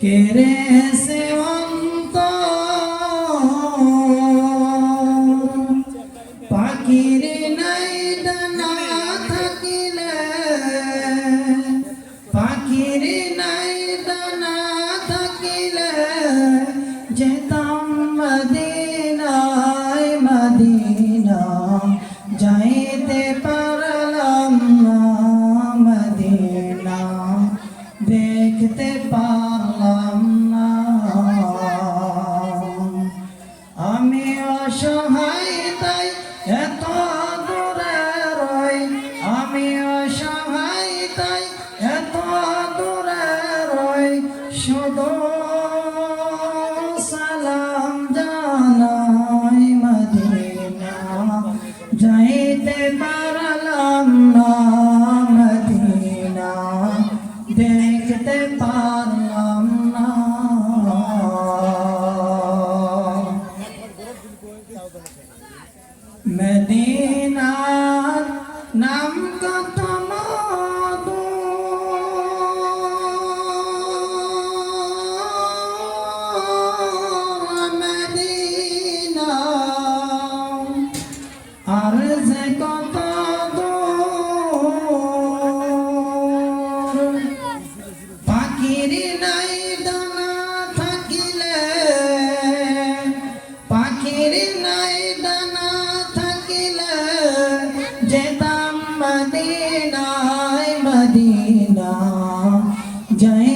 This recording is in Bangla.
কেরে সে অন্তর। পাখির নাই ডানা থাকিলে পাখির নাই ডানা থাকিলে যেতাম অসহায় তাই এত দূরে রই। আমি অসহায় তাই এত দূরে রই। শুধু সালাম জানাই মদিনা। যাইতে পারলাম আর যে কত পাখির নাই দানা থাকিলে, পাখির নাই দানা থাকিলে, যেতাম মদিনায়, মদিনা যাইতে